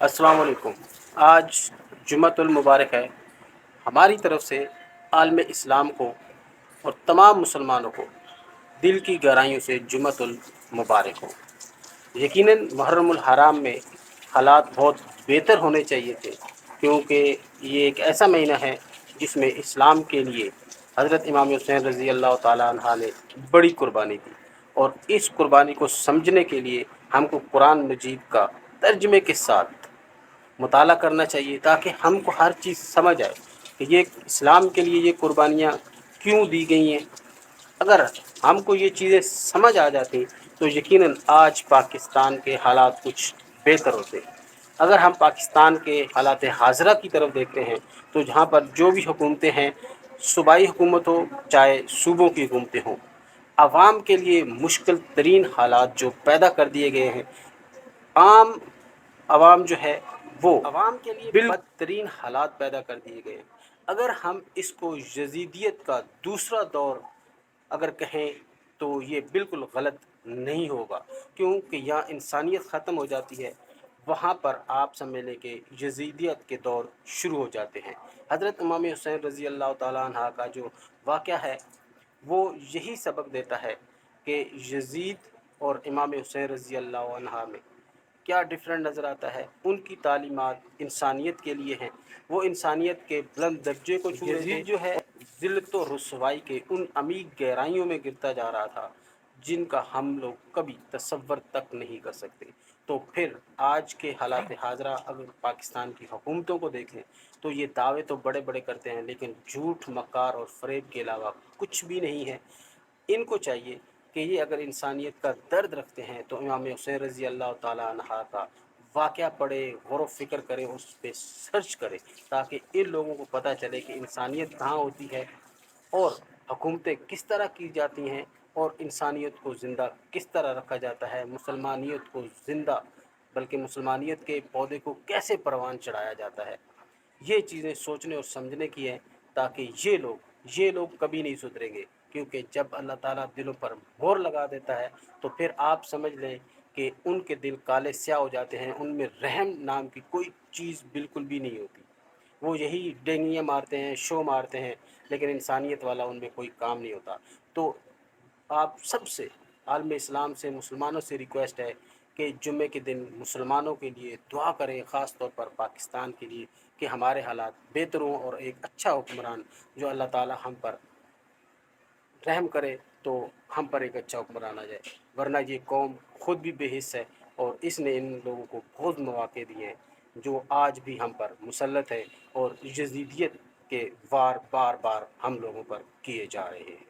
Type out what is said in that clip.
السلام علیکم۔ آج جمعۃ المبارک ہے۔ ہماری طرف سے عالم اسلام کو اور تمام مسلمانوں کو دل کی گہرائیوں سے جمعۃ المبارک ہو۔ یقیناً محرم الحرام میں حالات بہت بہتر ہونے چاہیے تھے، کیونکہ یہ ایک ایسا مہینہ ہے جس میں اسلام کے لیے حضرت امام حسین رضی اللہ تعالیٰ عنہ نے بڑی قربانی دی۔ اور اس قربانی کو سمجھنے کے لیے ہم کو قرآن مجید کا ترجمے کے ساتھ مطالعہ کرنا چاہیے تاکہ ہم کو ہر چیز سمجھ آئے کہ یہ اسلام کے لیے یہ قربانیاں کیوں دی گئی ہیں؟ اگر ہم کو یہ چیزیں سمجھ آ جاتی تو یقیناً آج پاکستان کے حالات کچھ بہتر ہوتے۔ اگر ہم پاکستان کے حالات حاضرہ کی طرف دیکھتے ہیں تو جہاں پر جو بھی حکومتیں ہیں، صوبائی حکومت ہو چاہے صوبوں کی حکومتیں ہوں، عوام کے لیے مشکل ترین حالات جو پیدا کر دیے گئے ہیں۔ عام عوام جو ہے وہ عوام کے لیے بدترین حالات پیدا کر دیے گئے۔ اگر ہم اس کو یزیدیت کا دوسرا دور اگر کہیں تو یہ بالکل غلط نہیں ہوگا کیونکہ یہاں انسانیت ختم ہو جاتی ہے۔ وہاں پر آپ سمجھ لیں کہ یزیدیت کے دور شروع ہو جاتے ہیں۔ حضرت امام حسین رضی اللہ تعالیٰ عنہ کا جو واقعہ ہے وہ یہی سبق دیتا ہے کہ یزید اور امام حسین رضی اللہ عنہ میں کیا ڈفرینٹ نظر آتا ہے؟ ان کی تعلیمات انسانیت کے لیے ہیں۔ وہ انسانیت کے بلند درجے کو یزید جو ہے ذلت و رسوائی کے ان عمیق گہرائیوں میں گرتا جا رہا تھا جن کا ہم لوگ کبھی تصور تک نہیں کر سکتے۔ تو پھر آج کے حالات حاضرہ اگر پاکستان کی حکومتوں کو دیکھیں تو یہ دعوے تو بڑے بڑے کرتے ہیں لیکن جھوٹ مکار اور فریب کے علاوہ کچھ بھی نہیں ہے۔ ان کو چاہیے کہ یہ اگر انسانیت کا درد رکھتے ہیں تو امام حسین رضی اللہ تعالیٰ عنہ کا واقعہ پڑھے، غور و فکر کرے، اس پہ سرچ کرے تاکہ ان لوگوں کو پتہ چلے کہ انسانیت کہاں ہوتی ہے اور حکومتیں کس طرح کی جاتی ہیں اور انسانیت کو زندہ کس طرح رکھا جاتا ہے، مسلمانیت کو زندہ، بلکہ مسلمانیت کے پودے کو کیسے پروان چڑھایا جاتا ہے۔ یہ چیزیں سوچنے اور سمجھنے کی ہیں تاکہ یہ لوگ یہ لوگ کبھی نہیں سدھریں گے۔ کیونکہ جب اللہ تعالیٰ دلوں پر مور لگا دیتا ہے، تو پھر آپ سمجھ لیں کہ ان کے دل کالے سیاہ ہو جاتے ہیں، ان میں رحم نام کی کوئی چیز بالکل بھی نہیں ہوتی۔ وہ یہی ڈینگیاں مارتے ہیں، شو مارتے ہیں، لیکن انسانیت والا ان میں کوئی کام نہیں ہوتا۔ تو آپ سب سے، عالم اسلام سے، مسلمانوں سے ریکویسٹ ہے کہ جمعے کے دن مسلمانوں کے لیے دعا کریں، خاص طور پر پاکستان کے لیے، کہ ہمارے حالات بہتر ہوں اور ایک اچھا حکمران جو اللہ تعالیٰ ہم پر رحم کرے تو ہم پر ایک اچھا حکمران آ جائے۔ ورنہ یہ قوم خود بھی بے حص ہے اور اس نے ان لوگوں کو بہت مواقع دیے ہیں جو آج بھی ہم پر مسلط ہے اور جزیدیت کے وار بار بار ہم لوگوں پر کیے جا رہے ہیں۔